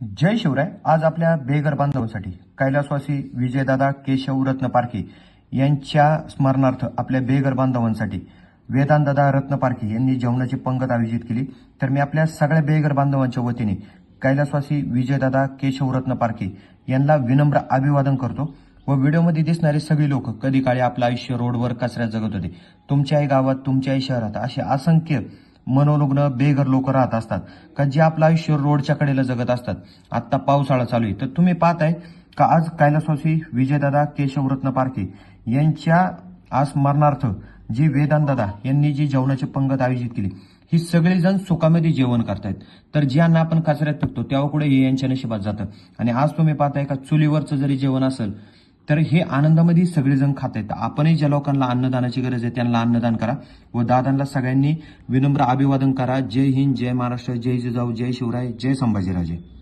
जय शिवराय. आज आपल्या बेघर बांधवांसाठी कैलासवासी विजयदादा केशवरत्न पारखे यांच्या स्मरणार्थ आपल्या बेघर बांधवांसाठी वेदांतदादा रत्न पारखे यांनी जेवणाची पंगत आयोजित केली. तर मी आपल्या सगळ्या बेघर बांधवांच्या वतीने कैलासवासी विजयदादा केशवरत्न पारखे यांना विनम्र अभिवादन करतो व व्हिडिओमध्ये दिसणारे सगळी लोक कधी काळी आपलं आयुष्य रोडवर कचऱ्यात जगत होते. तुमच्याही गावात तुमच्याही शहरात असे असंख्य मनोरुग्ण बेघर लोक राहत असतात. का जे आपलं आयुष्य रोडच्या कडेला जगत असतात. आत्ता पावसाळा चालू आहे. तर तुम्ही पाहताय का आज कैलासवासी विजयदादा केशवरत्न पारखे यांच्या आज स्मरणार्थ जी वेदांतदादा यांनी जी जेवणाची पंगत आयोजित केली ही सगळेजण सुखामध्ये जेवण करतायत. तर ज्यांना आपण कचऱ्यात फेकतो तेव्हा कुठे हे यांच्या नशिबात जातं. आणि आज तुम्ही पाहताय का चुलीवरचं जरी जेवण असेल तर हे आनंदामध्ये सगळेजण खात आहेत. आपणही ज्या लोकांना अन्नदानाची गरज आहे त्यांना अन्नदान करा व दादांना सगळ्यांनी विनम्र अभिवादन करा. जय हिंद जय महाराष्ट्र जय जिजाऊ जय शिवराय जय संभाजीराजे.